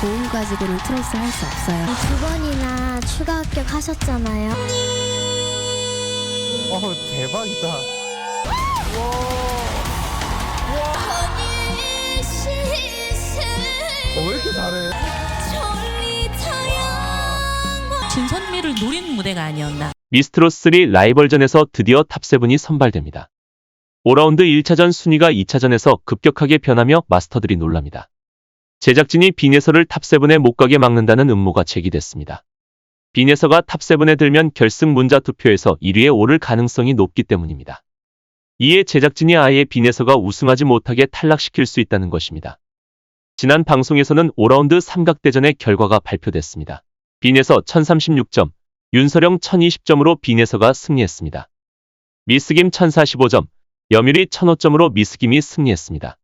고음 가지고는 트로트 할수 없어요. 두 번이나 추가 합격하셨잖아요. 어 대박이다. 어, 왜 이렇게 잘해? 진선미를 노린 무대가 아니었나. 미스트로3 라이벌전에서 드디어 탑7이 선발됩니다. 5라운드 1차전 순위가 2차전에서 급격하게 변하며 마스터들이 놀랍니다. 제작진이 빈예서를 탑7에 못 가게 막는다는 음모가 제기됐습니다. 빈예서가 탑7에 들면 결승 문자 투표에서 1위에 오를 가능성이 높기 때문입니다. 이에 제작진이 아예 빈예서가 우승하지 못하게 탈락시킬 수 있다는 것입니다. 지난 방송에서는 5라운드 삼각대전의 결과가 발표됐습니다. 빈에서 1036점, 윤서령 1020점으로 빈에서가 승리했습니다. 미스김 1045점, 여밀이 1005점으로 미스김이 승리했습니다.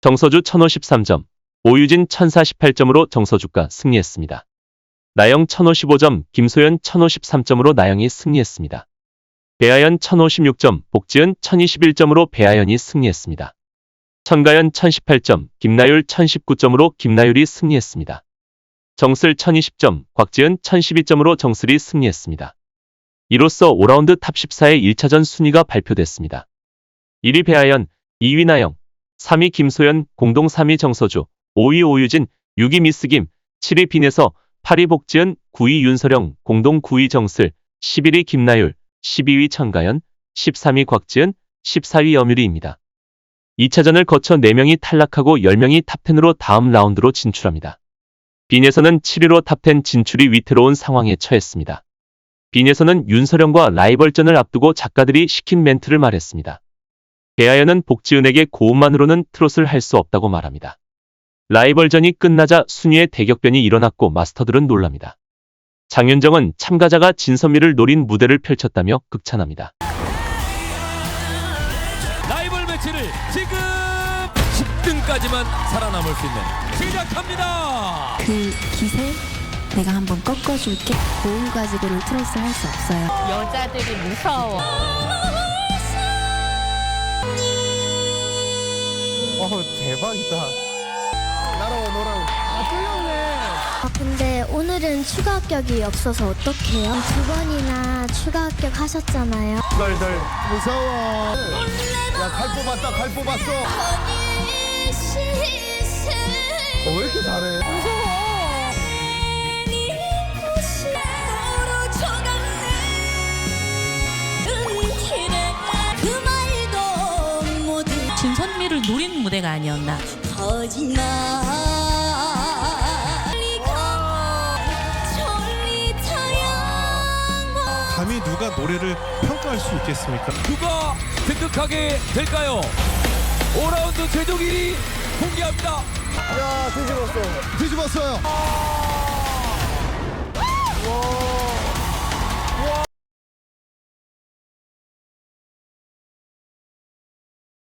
정서주 1053점, 오유진 1048점으로 정서주가 승리했습니다. 나영 1055점, 김소연 1053점으로 나영이 승리했습니다. 배아연 1056점, 복지은 1021점으로 배아연이 승리했습니다. 천가연 1018점, 김나율 1019점으로 김나율이 승리했습니다. 정슬 1020점, 곽지은 1012점으로 정슬이 승리했습니다. 이로써 5라운드 탑 14의 1차전 순위가 발표됐습니다. 1위 배아연, 2위 나영, 3위 김소연, 공동 3위 정서주, 5위 오유진, 6위 미스김, 7위 빈에서, 8위 복지은, 9위 윤서령, 공동 9위 정슬, 11위 김나율, 12위 천가연, 13위 곽지은, 14위 여뮤리입니다. 2차전을 거쳐 4명이 탈락하고 10명이 탑10으로 다음 라운드로 진출합니다. 빈에서는 7위로 탑10 진출이 위태로운 상황에 처했습니다. 빈에서는 윤서령과 라이벌전을 앞두고 작가들이 시킨 멘트를 말했습니다. 배아연은 복지은에게 고음만으로는 트롯을 할 수 없다고 말합니다. 라이벌전이 끝나자 순위의 대격변이 일어났고 마스터들은 놀랍니다. 장윤정은 참가자가 진선미를 노린 무대를 펼쳤다며 극찬합니다. 라이벌 매치를 지금 10등까지만 살아남을 수 있는 시작합니다. 그 기세 내가 한번 꺾어줄게. 고음 가지고는 트로트 할수 없어요. 여자들이 무서워. 어 대박이다. 날아와 놀아와. 아 뚫렸네. 아, 근데 오늘은 추가 합격이 없어서 어떡해요? 두 번이나 추가 합격 하셨잖아요. 덜덜 무서워. 야 칼 뽑았다 칼 뽑았어. 어, 왜 이렇게 잘해? 진선미를 노린 무대가 아니었나. 감히 누가 노래를 평가할 수 있겠습니까? 누가 등극하게 될까요? 5라운드 최종 1위 공개합니다. 야 뒤집었어. 뒤집었어요. 와